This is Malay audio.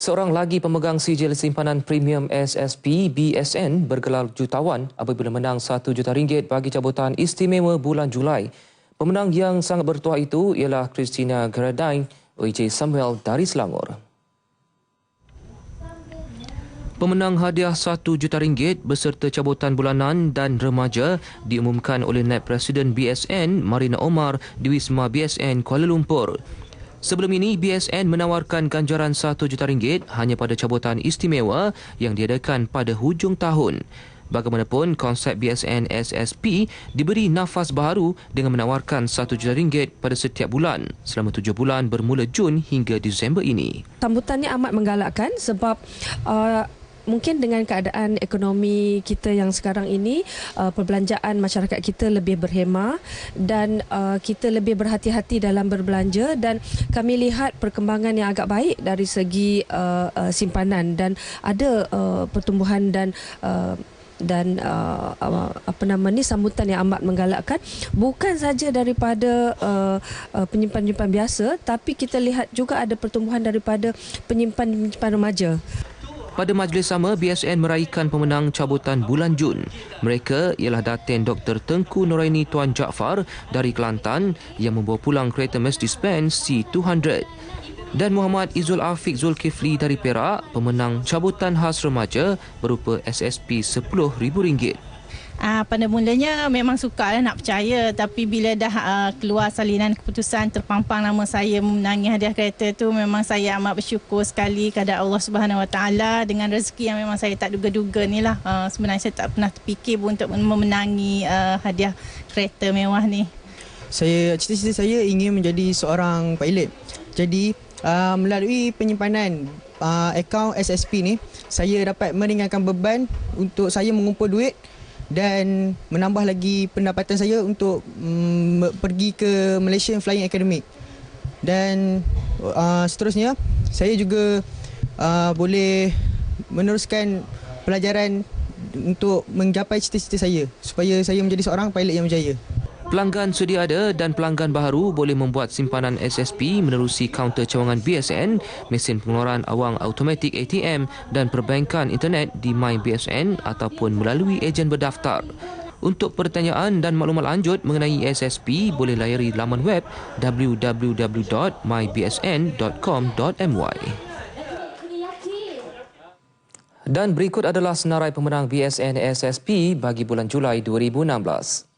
Seorang lagi pemegang sijil simpanan premium SSP BSN bergelar jutawan apabila menang RM1 juta ringgit bagi cabutan istimewa bulan Julai. Pemenang yang sangat bertuah itu ialah Christina Gerardine OJ Samuel dari Selangor. Pemenang hadiah RM1 juta ringgit beserta cabutan bulanan dan remaja diumumkan oleh Naib Presiden BSN Marina Omar di Wisma BSN Kuala Lumpur. Sebelum ini, BSN menawarkan ganjaran RM1 juta ringgit hanya pada cabutan istimewa yang diadakan pada hujung tahun. Bagaimanapun, konsep BSN SSP diberi nafas baharu dengan menawarkan RM1 juta ringgit pada setiap bulan selama tujuh bulan bermula Jun hingga Disember ini. Sambutannya amat menggalakkan sebab uh, mungkin dengan keadaan ekonomi kita yang sekarang ini uh, perbelanjaan masyarakat kita lebih berhemah dan uh, kita lebih berhati-hati dalam berbelanja dan kami lihat perkembangan yang agak baik dari segi uh, uh, simpanan dan ada uh, pertumbuhan dan uh, dan uh, apa nama ni sambutan yang amat menggalakkan. Bukan saja daripada uh, uh, penyimpan-penyimpan biasa tapi kita lihat juga ada pertumbuhan daripada penyimpan-penyimpan remaja pada majlis sama, BSN meraihkan pemenang cabutan bulan Jun. Mereka ialah Datin Dr. Tengku Noraini Tuan Jaafar dari Kelantan yang membawa pulang kereta Mercedes-Benz C200. Dan Muhammad Izul Afiq Zulkifli dari Perak, pemenang cabutan khas remaja berupa SSP RM10,000. Uh, pada mulanya memang suka lah nak percaya. Tapi bila dah uh, keluar salinan keputusan terpampang nama saya memenangi hadiah kereta tu memang saya amat bersyukur sekali kepada Allah Subhanahu Wa Taala. Dengan rezeki yang memang saya tak duga-duga ni lah. Uh, sebenarnya saya tak pernah terfikir pun untuk memenangi uh, hadiah kereta mewah ni. Saya cita-cita saya ingin menjadi seorang pilot. Jadi uh, melalui penyimpanan uh, akaun SSP ni saya dapat meringankan beban untuk saya mengumpul duit dan menambah lagi pendapatan saya untuk um, pergi ke Malaysian Flying Academy. Dan uh, seterusnya saya juga uh, boleh meneruskan pelajaran untuk mencapai cita-cita saya supaya saya menjadi seorang pilot yang berjaya. Pelanggan sedia ada dan pelanggan baharu boleh membuat simpanan SSP menerusi kaunter cawangan BSN, mesin pengeluaran awang automatik ATM dan perbankan internet di MyBSN ataupun melalui ejen berdaftar. Untuk pertanyaan dan maklumat lanjut mengenai SSP, boleh layari laman web www.mybsn.com.my. Dan berikut adalah senarai pemenang BSN SSP bagi bulan Julai 2016.